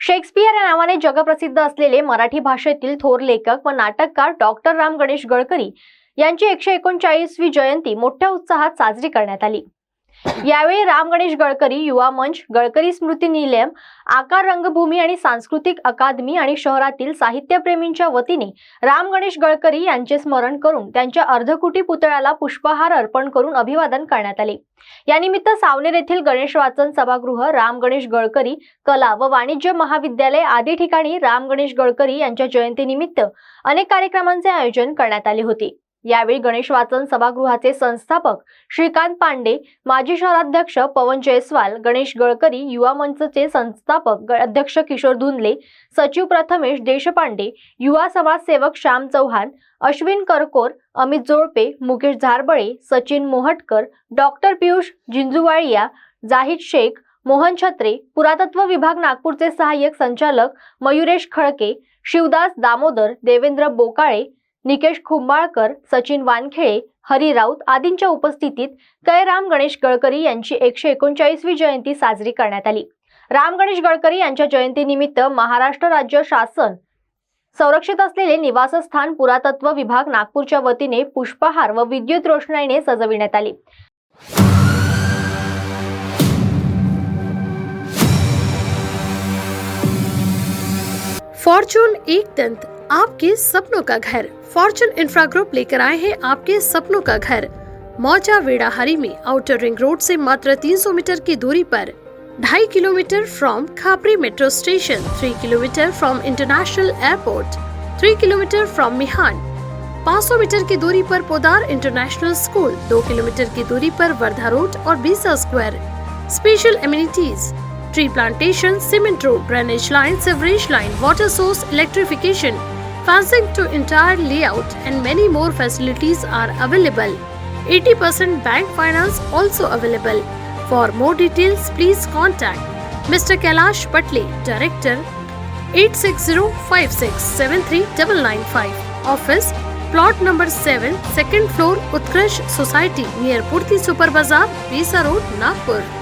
Shakespeare या नावाने जगप्रसिद्ध असलेले मराठी भाषेतील थोर लेखक व नाटककार डॉक्टर राम गणेश गडकरी यांची एकशे एकोणचाळीसवी जयंती मोठ्या उत्साहात साजरी करण्यात आली. यावेळी राम गणेश गडकरी युवा मंच गडकरी स्मृती निलयम आकार रंगभूमी आणि सांस्कृतिक अकादमी आणि शहरातील साहित्यप्रेमींच्या वतीने राम गणेश गडकरी यांचे स्मरण करून त्यांच्या अर्धकुटी पुतळ्याला पुष्पहार अर्पण करून अभिवादन करण्यात आले. यानिमित्त सावनेर येथील गणेश वाचन सभागृह राम गणेश गडकरी कला व वाणिज्य महाविद्यालय आदी ठिकाणी राम गणेश गडकरी यांच्या जयंतीनिमित्त अनेक कार्यक्रमांचे आयोजन करण्यात आले होते. यावेळी गणेश वाचन सभागृहाचे संस्थापक श्रीकांत पांडे माजी शहराध्यक्ष पवन जयस्वाल गणेश गडकरी युवा मंचचे संस्थापक ग- अध्यक्ष किशोर धुंदले सचिव प्रथमेश देशपांडे युवा समाजसेवक श्याम चव्हाण अश्विन करकोर अमित जोडपे मुकेश झारबळे सचिन मोहटकर डॉक्टर पियुष जिंजुवाळिया जाहीद शेख मोहन छत्रे पुरातत्व विभाग नागपूरचे सहाय्यक संचालक मयुरेश खळके शिवदास दामोदर देवेंद्र बोकाळे निकेश खुंबाळकर सचिन वानखेळे हरी राऊत आदींच्या उपस्थितीत कैराम गणेश गडकरी यांची एकशे एकोणचाळीसवी जयंती साजरी करण्यात आली. राम गणेश गडकरी यांच्या जयंतीनिमित्त महाराष्ट्र राज्य शासन संरक्षित असलेले निवासस्थान पुरातत्व विभाग नागपूरच्या वतीने पुष्पहार व विद्युत रोषणाईने सजविण्यात आले. फॉर्च्यून एक दंत आपके सपनों का घर। फॉर्चून इंफ्रा ग्रुप लेकर आए हैं आपके सपनों का घर। मौजा वेड़ाहरी में आउटर रिंग रोड से मात्र 300 मीटर की दूरी पर। ढाई kilometre from Khapri metro station three kilometre from international airport three kilometre from Mihan. 500 metre की दूरी पर पोदार इंटरनेशनल स्कूल दो किलोमीटर की दूरी पर वर्धा रोड और बीसा square special amenities tree plantation cement road drainage line sewerage line water source electrification, fencing to entire layout and many more facilities are available. 80% bank finance also available. For more details, please contact Mr. Kailash Patle, Director 86056739995. Office Plot number 7, second floor, Utkarsh Society near Purti Super Bazaar, Visa Road, Nagpur.